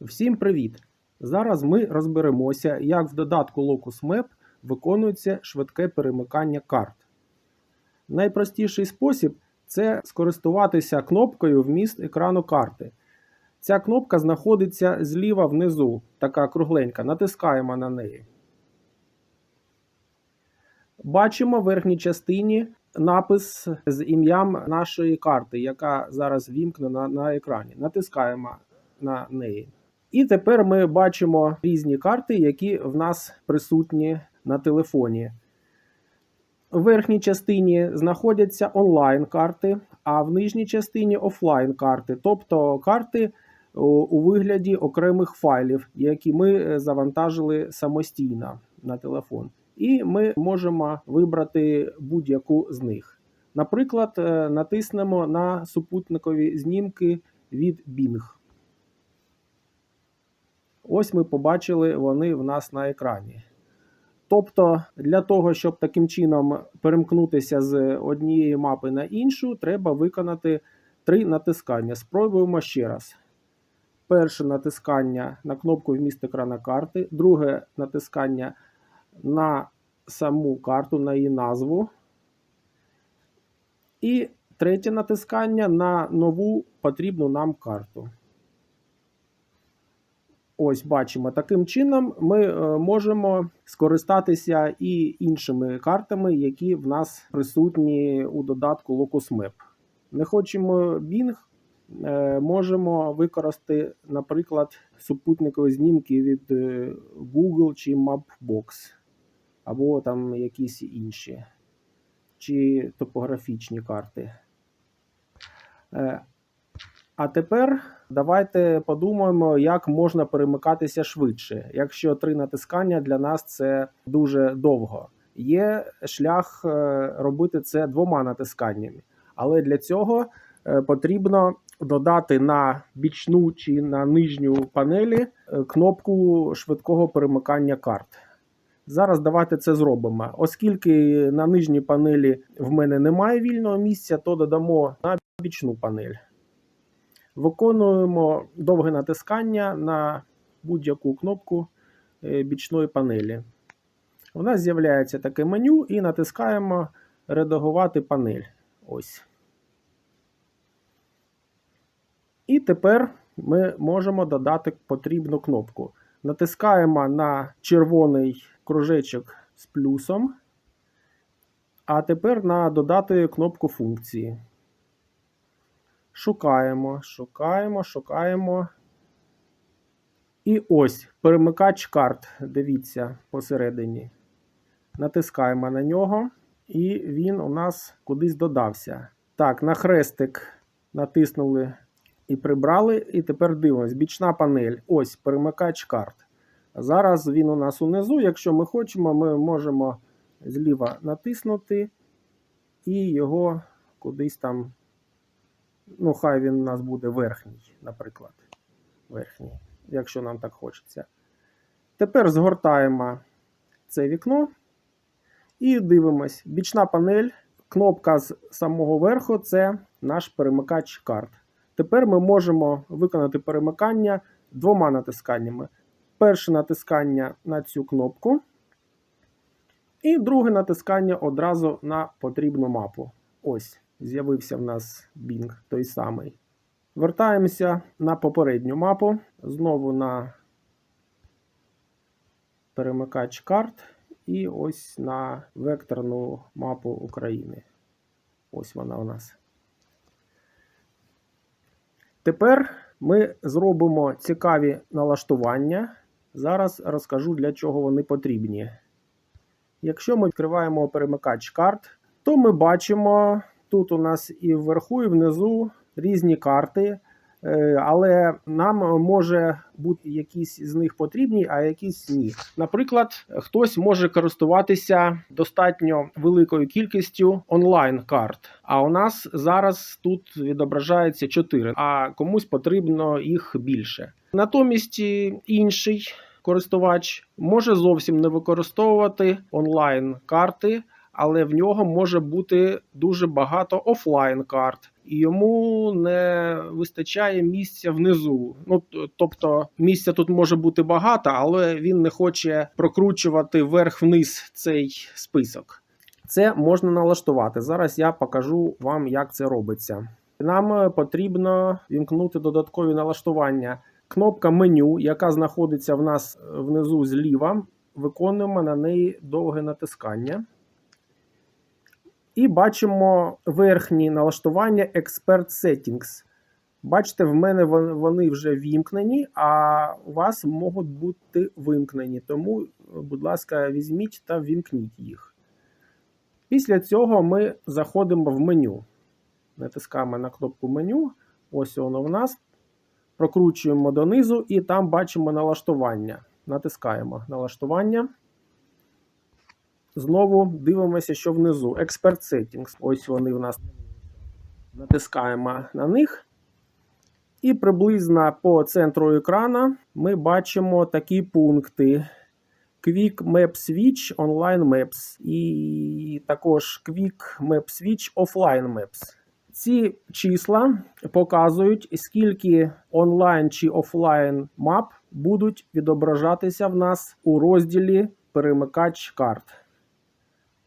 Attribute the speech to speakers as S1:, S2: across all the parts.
S1: Всім привіт! Зараз ми розберемося, як в додатку Locus Map виконується швидке перемикання карт. Найпростіший спосіб це скористуватися кнопкою вміст екрану карти. Ця кнопка знаходиться зліва внизу, така кругленька. Натискаємо на неї. Бачимо в верхній частині напис з ім'ям нашої карти, яка зараз вімкнена на екрані. Натискаємо на неї. І тепер ми бачимо різні карти, які в нас присутні на телефоні. В верхній частині знаходяться онлайн-карти, а в нижній частині офлайн-карти, тобто карти у вигляді окремих файлів, які ми завантажили самостійно на телефон. І ми можемо вибрати будь-яку з них. Наприклад, натиснемо на супутникові знімки від Bing. Ось ми побачили вони в нас на екрані. Тобто, для того, щоб таким чином перемкнутися з однієї мапи на іншу, треба виконати три натискання. Спробуємо ще раз. Перше натискання на кнопку вміст екрана карти, друге натискання на саму карту, на її назву. І третє натискання на нову потрібну нам карту. Ось бачимо, таким чином ми е, можемо скористатися і іншими картами, які в нас присутні у додатку Locus Map. Не хочемо Bing, е, можемо використати, наприклад, супутникові знімки від е, Google чи Mapbox, або там якісь інші, чи топографічні карти. А тепер давайте подумаємо, як можна перемикатися швидше. Якщо три натискання для нас це дуже довго. Є шлях робити це двома натисканнями, але для цього потрібно додати на бічну чи на нижню панелі кнопку швидкого перемикання карт. Зараз давайте це зробимо. Оскільки на нижній панелі в мене немає вільного місця, то додамо на бічну панель. Виконуємо довге натискання на будь-яку кнопку бічної панелі. У нас з'являється таке меню і натискаємо Редагувати панель. Ось. І тепер ми можемо додати потрібну кнопку. Натискаємо на червоний кружечок з плюсом, а тепер на додати кнопку функції. Шукаємо, шукаємо, шукаємо. І ось перемикач карт. Дивіться посередині. Натискаємо на нього, і він у нас кудись додався. Так, на хрестик натиснули і прибрали. І тепер дивимось. Бічна панель. Ось перемикач карт. Зараз він у нас унизу. Якщо ми хочемо, ми можемо зліва натиснути і його кудись там. Ну, хай він у нас буде верхній, наприклад. Верхній, якщо нам так хочеться. Тепер згортаємо це вікно і дивимось. Бічна панель, кнопка з самого верху це наш перемикач карт. Тепер ми можемо виконати перемикання двома натисканнями. Перше натискання на цю кнопку. І друге натискання одразу на потрібну мапу. Ось. З'явився в нас Bing той самий. Вертаємося на попередню мапу. Знову на перемикач карт. І ось на векторну мапу України. Ось вона у нас. Тепер ми зробимо цікаві налаштування. Зараз розкажу, для чого вони потрібні. Якщо ми відкриваємо перемикач карт, то ми бачимо. Тут у нас і вверху, і внизу різні карти, але нам може бути якісь з них потрібні, а якісь ні. Наприклад, хтось може користуватися достатньо великою кількістю онлайн-карт. А у нас зараз тут відображається 4, а комусь потрібно їх більше. Натомість інший користувач може зовсім не використовувати онлайн-карти але в нього може бути дуже багато офлайн карт. і йому не вистачає місця внизу. Ну тобто місця тут може бути багато, але він не хоче прокручувати вверх-вниз цей список. Це можна налаштувати. Зараз я покажу вам, як це робиться. Нам потрібно вімкнути додаткові налаштування. Кнопка меню, яка знаходиться в нас е, внизу зліва, виконуємо на неї довге натискання. І бачимо верхні налаштування Expert Settings. Бачите, в мене вони вже вімкнені, а у вас можуть бути вимкнені. Тому, будь ласка, візьміть та вімкніть їх. Після цього ми заходимо в меню. Натискаємо на кнопку меню. Ось воно в нас. Прокручуємо донизу і там бачимо налаштування. Натискаємо налаштування. Знову дивимося, що внизу. Expert Settings. Ось вони в нас. Натискаємо на них. І приблизно по центру екрана ми бачимо такі пункти: Quick Map Switch, Online Maps і також Quick Map Switch Offline Maps. Ці числа показують, скільки онлайн чи офлайн мап будуть відображатися в нас у розділі Перемикач карт.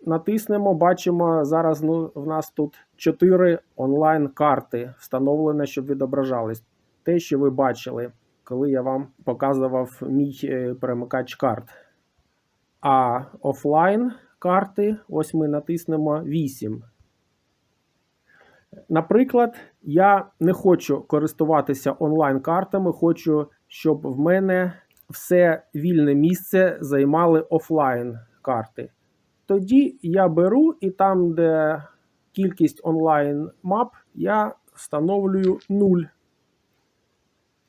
S1: Натиснемо, бачимо, зараз ну, в нас тут 4 онлайн-карти встановлені, щоб відображались. Те, що ви бачили, коли я вам показував мій е, перемикач карт. А офлайн карти, ось ми натиснемо 8. Наприклад, я не хочу користуватися онлайн-картами, хочу, щоб в мене все вільне місце займали офлайн карти. Тоді я беру і там, де кількість онлайн мап, я встановлюю 0.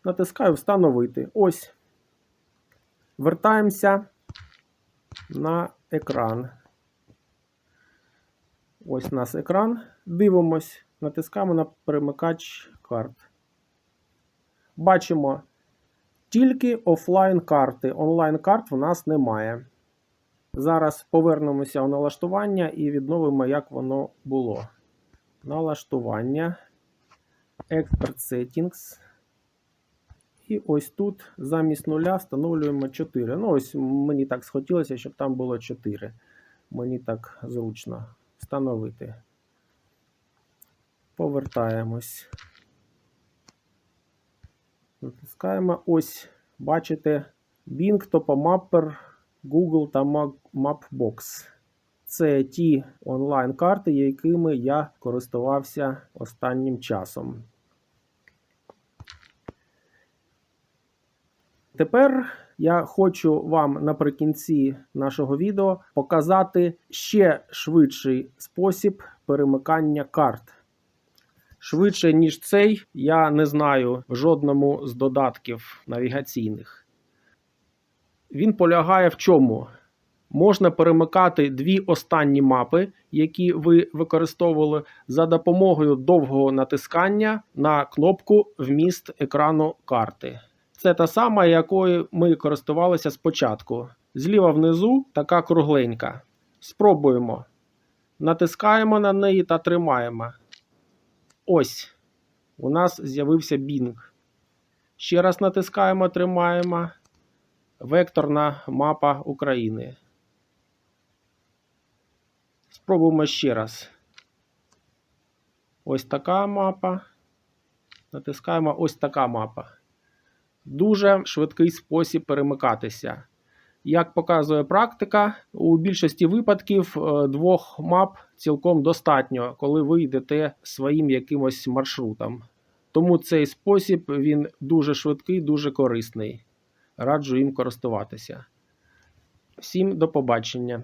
S1: Натискаю Встановити. Ось. Вертаємося на екран. Ось у нас екран. Дивимось, натискаємо на перемикач карт. Бачимо тільки офлайн карти. Онлайн карт в нас немає. Зараз повернемося у налаштування і відновимо, як воно було. Налаштування, Expert Settings. І ось тут замість нуля встановлюємо 4. Ну, ось мені так схотілося, щоб там було 4. Мені так зручно встановити. Повертаємось. Натискаємо. Ось, бачите, Bing, Topomapper, Google та Mapbox. Це ті онлайн-карти, якими я користувався останнім часом. Тепер я хочу вам наприкінці нашого відео показати ще швидший спосіб перемикання карт. Швидше, ніж цей, я не знаю в жодному з додатків навігаційних. Він полягає в чому? Можна перемикати дві останні мапи, які ви використовували, за допомогою довгого натискання на кнопку Вміст екрану карти. Це та сама, якою ми користувалися спочатку. Зліва внизу така кругленька. Спробуємо. Натискаємо на неї та тримаємо. Ось. У нас з'явився Bing. Ще раз натискаємо, тримаємо. Векторна мапа України. Спробуємо ще раз. Ось така мапа. Натискаємо ось така мапа. Дуже швидкий спосіб перемикатися. Як показує практика, у більшості випадків е, двох мап цілком достатньо, коли ви йдете своїм якимось маршрутом. Тому цей спосіб він дуже швидкий, дуже корисний. Раджу їм користуватися. Всім до побачення.